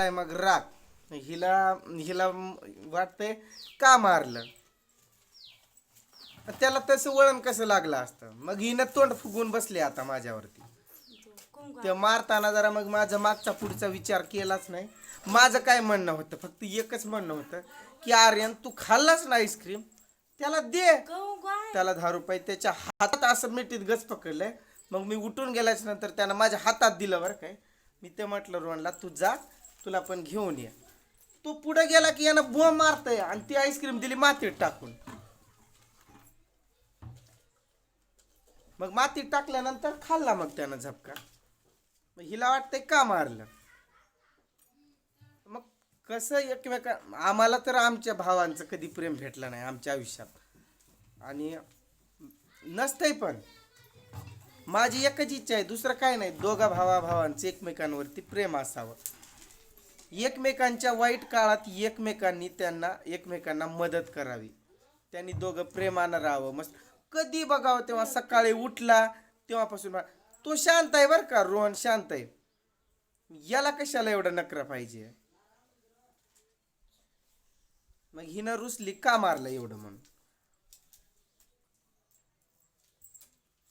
काय मग राग. हिला हिला वाटतंय का मारलं? त्याला तसं वळण कसं लागलं असतं? मग हिनं तोंड फुगून बसले आता माझ्यावरती. ते मारताना जरा मग माझा मागचा पुढचा विचार केलाच नाही. माझं काय म्हणणं होतं? फक्त एकच म्हणणं होतं की आर्यन तू खाल्लाच ना आईस्क्रीम? त्याला दे. त्याला दहा रुपये त्याच्या हातात असं मिठीत गच पकडलंय. मग मी उठून गेल्याच्यानंतर त्यानं माझ्या हातात दिलं बरं काय मी ते म्हटलं रोहनला तू जा. तुला पण घेऊन ये. तो पुढे गेला की यानं बो मारतय आणि ती आईस्क्रीम दिली मातीत टाकून. मग मातीत टाकल्यानंतर खाल्ला मग त्यानं झपका. मग हिला वाटतंय का मारलं? मग कसं एकमेका आम्हाला तर आमच्या भावांचं कधी प्रेम भेटलं नाही आमच्या आयुष्यात. आणि नसतंय पण. माझी एकच इच्छा आहे दुसरं काय नाही. दोघा भावा भावांचं एकमेकांवरती प्रेम असावं. एकमेकांच्या वाईट काळात एकमेकांनी त्यांना एकमेकांना मदत करावी. त्यांनी दोघं प्रेमानं राहावं. मस्त. कधी बघावं तेव्हा? सकाळी उठला तेव्हापासून तो शांत आहे बरं का? रोहन शांत आहे. याला कशाला एवढं नकरा पाहिजे? मग हिनं रुसली का मारलं एवढं म्हणून?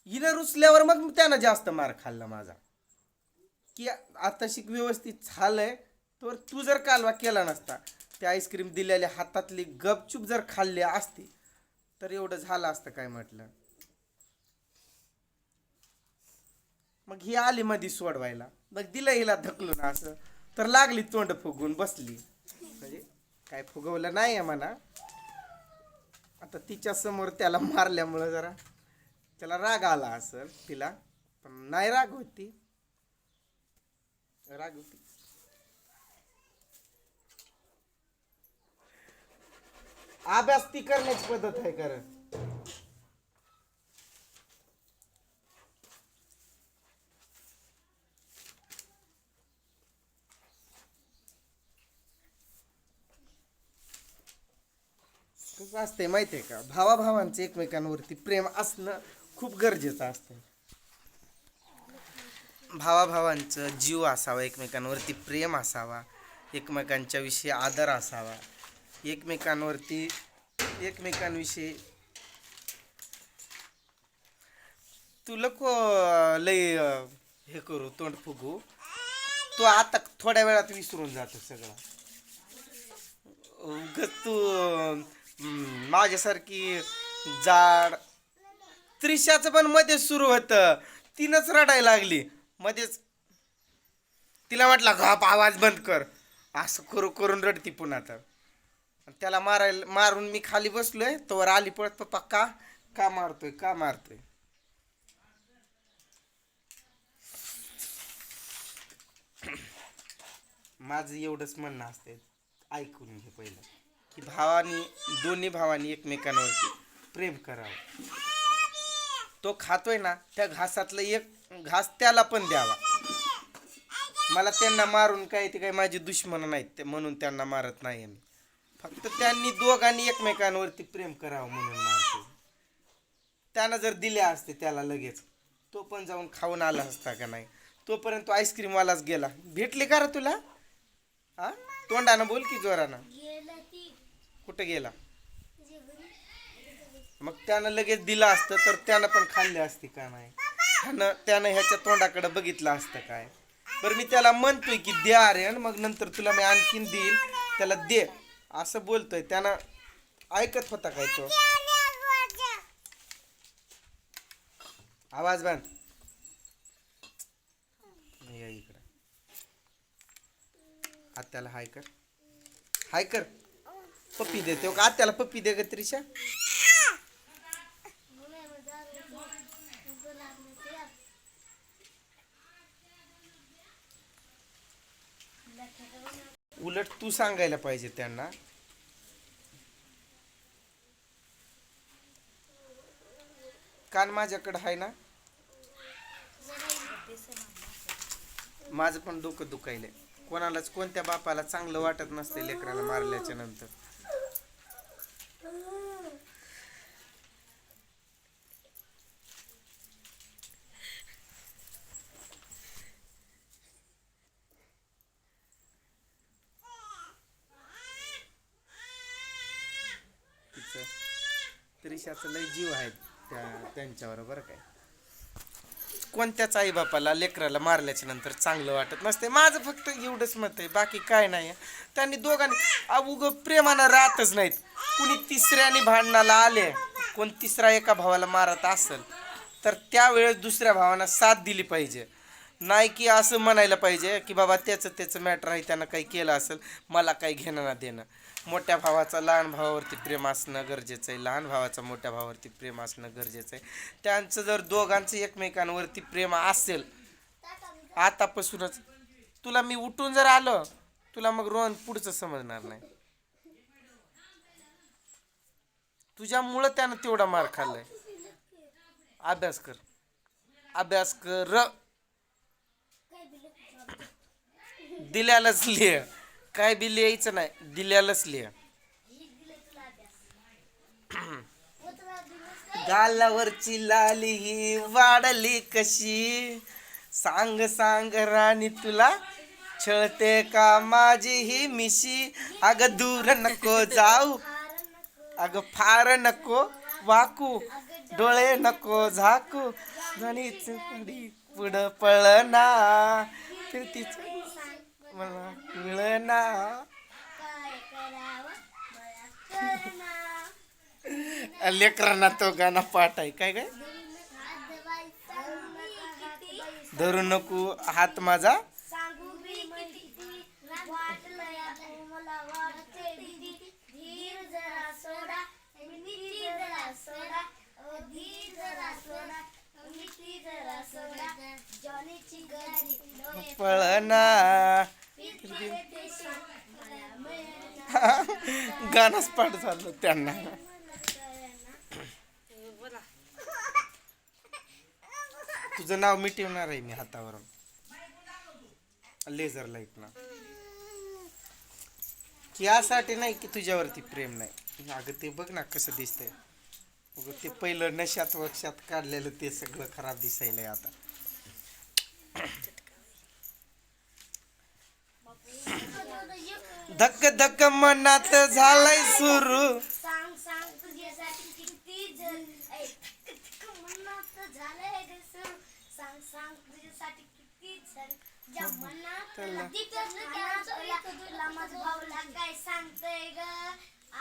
हिनं रुसल्यावर मग त्यानं जास्त मार खाल्ला माझा. की आता शिक व्यवस्थित झालंय. तर तू जर कालवा केला नसता त्या आईस्क्रीम दिलेल्या हातातली गपचूप जर खाल्ली असती तर एवढं झालं असतं काय म्हटलं? मग ही आली मधी सोडवायला. मग दिलं हिला धकलून असं. तर लागली तोंड फुगून बसली. म्हणजे काय फुगवलं नाही आहे म्हणा. आता तिच्या समोर त्याला मारल्यामुळं जरा त्याला राग आला असेल तिला. पण नाही राग होती राग होती. अभ्यास ती करण्याची पद्धत आहे कारण कसं असते माहितीये का? भावाभावांचं एकमेकांवरती प्रेम असणं खूप गरजेचं असतं भावाभावांचं जीव असावा एकमेकांवरती प्रेम असावा एकमेकांच्या विषयी आदर असावा. एकमेकांवरती एकमेकांविषयी. तू लोक लय हे करू तोंड फुगू. तू आता थोड्या वेळात विसरून जातो सगळं. उगाच तू माझ्यासारखी जाड. त्रिशाचं पण मध्येच सुरू होतं. तिनंच रडायला लागली. मध्येच तिला म्हटलं घाप आवाज बंद कर. असं करू करून रडती पुन्हा तर आणि त्याला मारायला मारून मी खाली बसलोय तोवर आली पळत पप्पा का का मारतोय का मारतोय? माझं एवढंच म्हणणं असते ऐकून घे पहिलं की भावानी दोन्ही भावानी एकमेकांवरती प्रेम करावं. तो खातोय ना त्या घासातलं एक घास त्याला पण द्यावा. मला त्यांना मारून काय ते काय माझी दुश्मन नाहीत म्हणून त्यांना मारत नाही मी. फक्त त्यांनी दोघांनी एकमेकांवरती प्रेम करावं म्हणून मारतो. त्यानं जर दिले असते त्याला लगेच तो पण जाऊन खाऊन आला असता का नाही? तोपर्यंत तो आईस्क्रीमवालाच गेला. भेटली का रे तुला? हा तोंडानं बोल की जोरानं. कुठं गेला? मग त्यानं लगेच दिलं असतं तर त्यानं पण खाल्ले असते का नाही? त्यानं त्यानं ह्याच्या तोंडाकडे बघितलं असतं काय? बरं मी त्याला म्हणतोय की दे अरे मग नंतर तुला मी आणखीन देईल त्याला दे. असं बोलतोय त्यांना ऐकत होता काय तो? आवाज बांध या इकडं. आत्याला हाय कर. हाय कर. पप्पी देते हो का? आत्याला पप्पी दे ग त्रिशा. उलट तू सांगायला पाहिजे त्यांना. कान माझ्याकडे आहे ना? माझं पण डोकं दुखायलंय. कोणालाच कोणत्या बापाला चांगलं वाटत नसते लेकराला मारल्याच्या नंतर. पैशाचं लय जीव आहे त्या त्यांच्यावर बरं काय. कोणत्याच आई बापाला लेकराला मारल्याच्या नंतर चांगलं वाटत नसते माझं फक्त एवढंच मत आहे बाकी काय नाही. त्यांनी दोघांनी अवघं प्रेमानं राहतच नाहीत. कुणी तिसऱ्याने भांडणाला आले कोण तिसरा एका भावाला मारत असेल तर त्यावेळेस दुसऱ्या भावांना साथ दिली पाहिजे. नाही की असं म्हणायला पाहिजे की बाबा त्याचं त्याचं मॅटर आहे त्यानं काही केलं असेल मला काही घेणं ना देणं मोठ्या भावाचं लहान भावावरती प्रेम असणं गरजेचं आहे. लहान भावाचं मोठ्या भावावरती प्रेम असणं गरजेचं आहे. त्यांचं जर दोघांचं एकमेकांवरती प्रेम असेल आतापासूनच तुला मी उठून जर आलं तुला मग रोहन पुढचं समजणार नाही. तुझ्यामुळं त्यानं तेवढा मार खाल्लाय. अभ्यास कर. अभ्यास कर. दिल्यालाच लिह. काय बी लिहायचं नाही दिल्यालाच लिहा. गालावरची लाली ही वाढली कशी? सांग सांग राणी तुला छळते का माझी ही मिशी? अग दूर नको जाऊ अग फार नको वाकू डोळे नको झाकू गणित पुढं पळना फिरतीच मला कळना. लेकरांना तो गाणं पाठ आहे. काय काय धरू नको. हात माझा. सांगू मी किती वाटलं या मला वाटते दीदी धीर जरा सोडा मिठी जरा सोडा ओ धीर जरा सोडा मिठी जरा सोडा जॉनीची गाडी डोळे पळना फिरते देशी मला मिळेना गाणंच पाठ झालं त्यांना. तुझं नाव मी ठेवणार आहे मी हातावरून लेझर लाइट ना. यासाठी नाही की तुझ्यावरती प्रेम नाही. अगं ते बघ ना कसं दिसतंय. अगं ते पहिलं नशात वक्षात काढलेलं ते सगळं खराब दिसायलंय आता. धक्क धक्क मनात झालंय सुरू. सांग सांग तुझ्यासाठी किती जण ऐ, मनात झालंय ग सुरू. सांग सांग तुझ्यासाठी किती जण? ज्या मनात मनात तुला माझं भाऊला काय सांगतोय ग.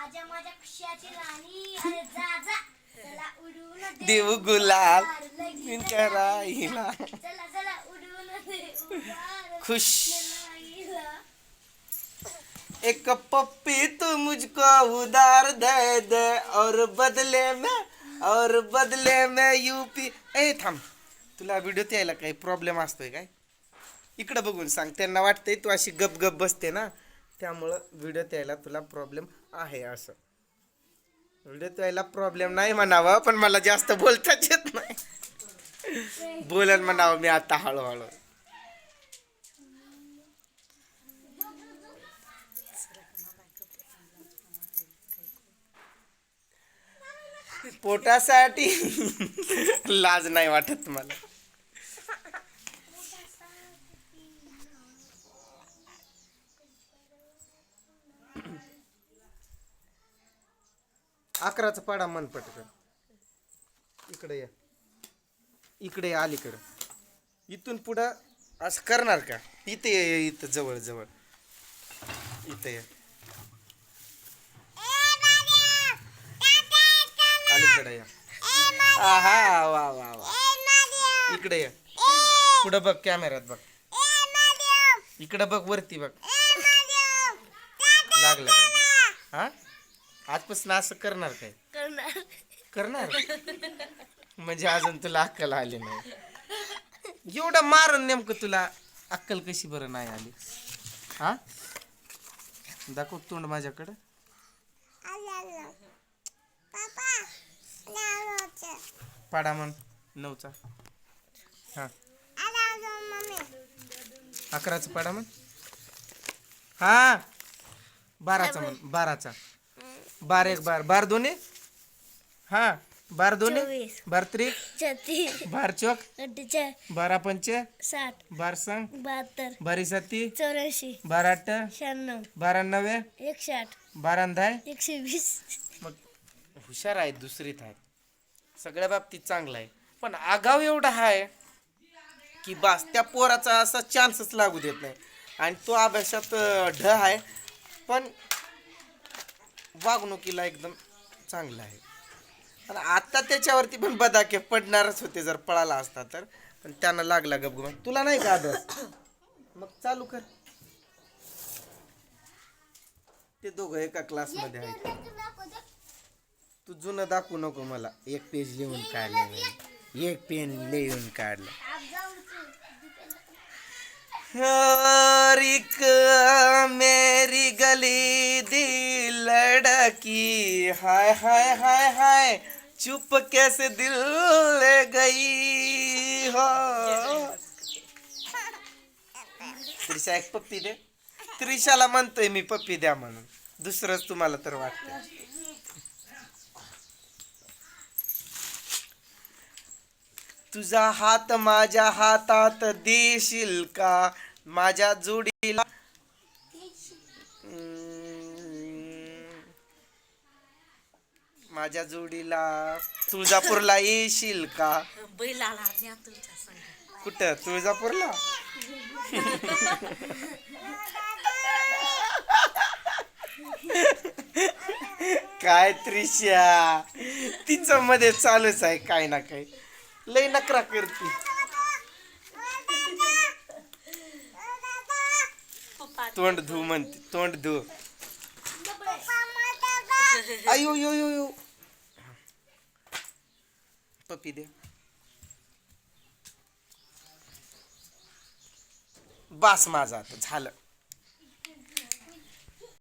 आजा माझ्या खुशाची राणी अरे जा जा. चला उडून देव गुलाल चला चला उडून खुश. एक पप्पी तू मुझको उधार दे दे और बदले में और बदले में यूपी। ए थांब तुला व्हिडिओ यायला काही प्रॉब्लेम असतोय काय? इकडं बघून सांग त्यांना वाटतंय तू अशी गप गप बसते ना? त्यामुळं व्हिडिओ यायला तुला प्रॉब्लेम आहे असं. व्हिडिओ यायला प्रॉब्लेम नाही म्हणावं पण मला जास्त बोलताच येत नाही. बोलन म्हणावं मी आता हळूहळू. पोटासाठी? लाज नाही वाटत मला. अकराचा पाडा मन पटकन. इकडे या. इकडे या अलीकडं. इथून पुढं असं करणार का? इथे इथं जवळ जवळ. इथं या. अलीकडे या. हा वा वा वा. इकडे या. पुढं बघ कॅमेऱ्यात बघ. इकडं बघ वरती बघ. लागलं काय हा? आजपासून असं करणार काय? करणार. करणार म्हणजे अजून तुला अक्कल आली नाही. एवढं मारून नेमकं तुला अक्कल कशी बरं नाही आली? हा? दाखव तोंड माझ्याकडं. पाडा म्हण. नऊचा. हा. अकराचा पाडा म्हण. हा. बाराचा म्हण. बाराचा. बार एक बार. बार दोन्ही? हा. बार दोन्ही. बार त्रिक छत्तीस. बार चौक? बारा पंचे? साठ. बार संग बहात्तर. बारी सत्ती चौऱ्याऐंशी. बारा आठ? शहाण्णव. बारा नव्वे? एकशे आठ. बारा दहा एकशे वीस. हुशार आहे दुसरीत आहेत. सगळ्या बाबतीत चांगला आहे. पण आगाव एवढा आहे की बास त्या पोराचा असा चान्सच लागू देत नाही. आणि तो अभ्यासात ढ आहे. पण वागणुकीला एकदम चांगला आहे. आणि आता त्याच्यावरती पण बदाके पडणारच होते जर पळाला असता तर. पण त्यांना लागला गपगुमा तुला नाही का अभ्यास? मग चालू कर. ते दोघं एका क्लासमध्ये आहेत. तू जुनं दाखवू नको मला. एक पेज लिहून काढलं एक पेन लिहून काढलं. हरिक मेरी गली दी लड़की. हाय हाय हाय हाय. चुप कैसे दिल ले गई हो? त्रिशा एक पप्पी दे. त्रिशाला म्हणतोय मी पप्पी द्या म्हणून. दुसरंच तुम्हाला तर वाटतं तुझा हात माझ्या हातात देशील का? माझ्या जोडीला माझ्या जोडीला तुळजापूरला येशील का? बैलाला न्या तुमच्या संग. कुठं? तुळजापूरला? काय त्रिशा. तिचं मध्ये चालूच आहे काय ना काय लय नकरा करते. तोंड धू म्हणते तोंड धू. अयो यो यो यो. पपी दे. बास माझा आता झालं.